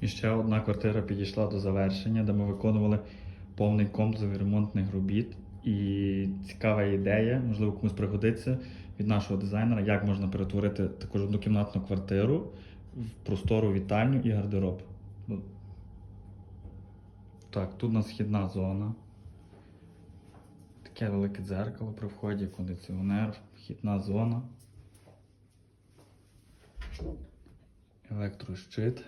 І ще одна квартира підійшла до завершення, де ми виконували повний комплекс ремонтних робіт. І цікава ідея, можливо, комусь пригодиться від нашого дизайнера, як можна перетворити таку ж однокімнатну квартиру в простору вітальню і гардероб. Ну, Так, тут у нас східна зона. Таке велике дзеркало при вході, кондиціонер, вхідна зона. Електрощит.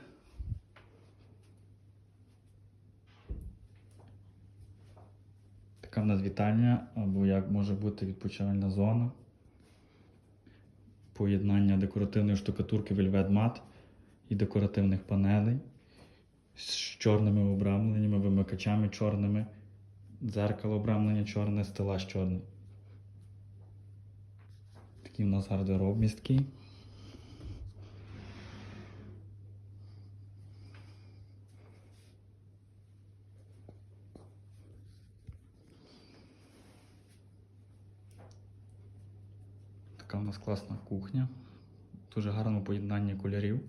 Така в нас вітальня, або як може бути відпочивальна зона. Поєднання декоративної штукатурки Matte і декоративних панелей з чорними обрамленнями, вимикачами чорними, дзеркало обрамлення чорне, стелаж чорний. Такий у нас гардероб місткий. Така у нас класна кухня. Дуже гарне поєднання кольорів.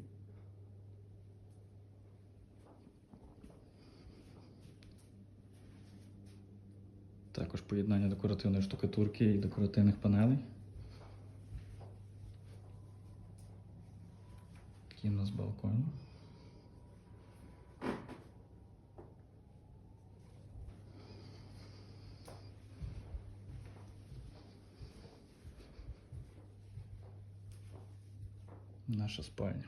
Також поєднання декоративної штукатурки і декоративних панелей. Такий у нас балкон. Наша спальня.